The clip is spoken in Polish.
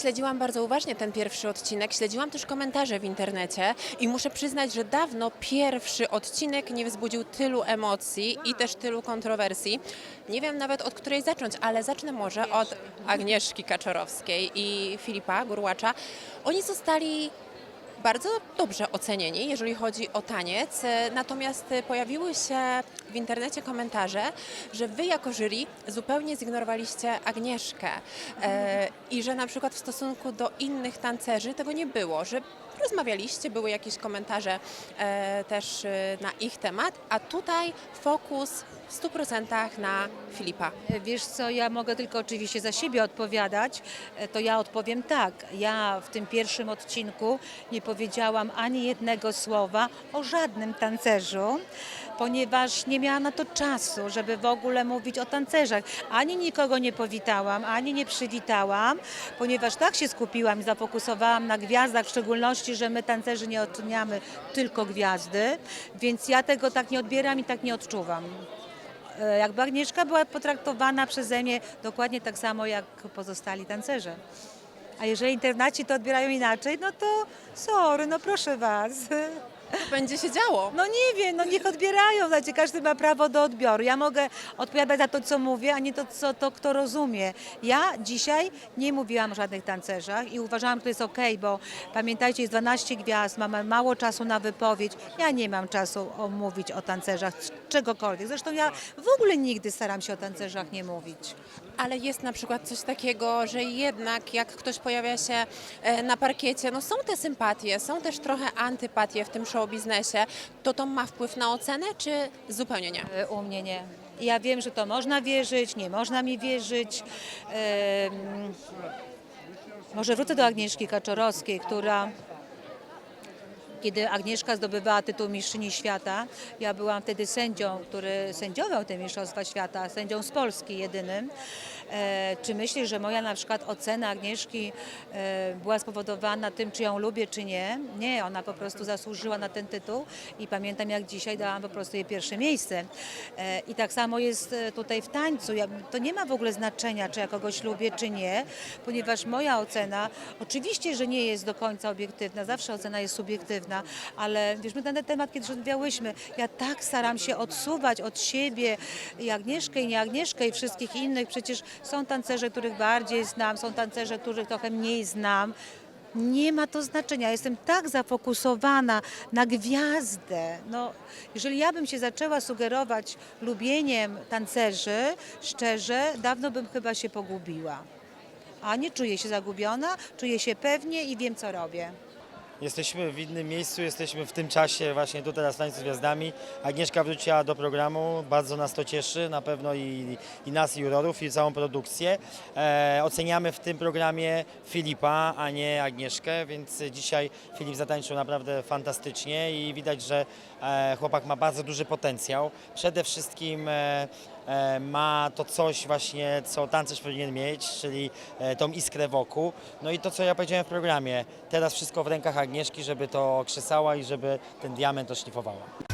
Śledziłam bardzo uważnie ten pierwszy odcinek, śledziłam też komentarze w internecie i muszę przyznać, że dawno pierwszy odcinek nie wzbudził tylu emocji i też tylu kontrowersji. Nie wiem nawet od której zacząć, ale zacznę może od Agnieszki Kaczorowskiej i Filipa Gurłacza. Oni zostali bardzo dobrze ocenieni, jeżeli chodzi o taniec. Natomiast pojawiły się w internecie komentarze, że wy jako jury zupełnie zignorowaliście Agnieszkę e, i że na przykład w stosunku do innych tancerzy tego nie było, że rozmawialiście, były jakieś komentarze e, też e, na ich temat, a tutaj fokus w 100% na Filipa. Wiesz co, ja mogę tylko oczywiście za siebie odpowiadać, E, to ja odpowiem tak. Ja w tym pierwszym odcinku nie powiedziałam ani jednego słowa o żadnym tancerzu, ponieważ nie miałam na to czasu, żeby w ogóle mówić o tancerzach. Ani nikogo nie powitałam, ani nie przywitałam, ponieważ tak się skupiłam i zafokusowałam na gwiazdach, w szczególności, że my tancerzy nie oceniamy tylko gwiazdy, więc ja tego tak nie odbieram i tak nie odczuwam. E, jakby Agnieszka była potraktowana przeze mnie dokładnie tak samo jak pozostali tancerze. A jeżeli internaci to odbierają inaczej, no to sorry, no proszę was. Będzie się działo? No nie wiem, no niech odbierają, znaczy każdy ma prawo do odbioru. Ja mogę odpowiadać za to, co mówię, a nie to, co to kto rozumie. Ja dzisiaj nie mówiłam o żadnych tancerzach i uważałam, że to jest okej, bo pamiętajcie, jest 12 gwiazd, mamy mało czasu na wypowiedź. Ja nie mam czasu mówić o tancerzach, czegokolwiek. Zresztą ja w ogóle nigdy staram się o tancerzach nie mówić. Ale jest na przykład coś takiego, że jednak jak ktoś pojawia się e, na parkiecie, no są te sympatie, są też trochę antypatie w tym show biznesie, to to ma wpływ na ocenę, czy zupełnie nie? E, U mnie nie. Ja wiem, że to można wierzyć, nie można mi wierzyć. Może wrócę do Agnieszki Kaczorowskiej, która kiedy Agnieszka zdobywała tytuł Mistrzyni Świata, ja byłam wtedy sędzią, który sędziował te Mistrzostwa Świata, sędzią z Polski jedynym. E, czy myślisz, że moja na przykład ocena Agnieszki e, była spowodowana tym, czy ją lubię, czy nie? Nie, ona po prostu zasłużyła na ten tytuł i pamiętam jak dzisiaj dałam po prostu jej pierwsze miejsce. E, I tak samo jest e, tutaj w tańcu. Ja, to nie ma w ogóle znaczenia, czy ja kogoś lubię, czy nie, ponieważ moja ocena oczywiście, że nie jest do końca obiektywna, zawsze ocena jest subiektywna, ale wiesz, my ten temat kiedyś rozmawiałyśmy, ja tak staram się odsuwać od siebie i Agnieszkę i nie Agnieszkę i wszystkich innych, przecież są tancerze, których bardziej znam, są tancerze, których trochę mniej znam. Nie ma to znaczenia. Jestem tak zafokusowana na gwiazdę. No, jeżeli ja bym się zaczęła sugerować lubieniem tancerzy, szczerze, dawno bym chyba się pogubiła. A nie czuję się zagubiona, czuję się pewnie i wiem, co robię. Jesteśmy w innym miejscu, jesteśmy w tym czasie właśnie tu teraz Tańcu z Gwiazdami. Agnieszka wróciła do programu, bardzo nas to cieszy, na pewno i, i nas, i jurorów, i całą produkcję. E, oceniamy w tym programie Filipa, a nie Agnieszkę, więc dzisiaj Filip zatańczył naprawdę fantastycznie i widać, że e, chłopak ma bardzo duży potencjał. Przede wszystkim e, ma to coś właśnie, co tancerz powinien mieć, czyli e, tą iskrę wokół. No i to, co ja powiedziałem w programie, teraz wszystko w rękach Agnieszki, żeby to krzesała i żeby ten diament oszlifowała.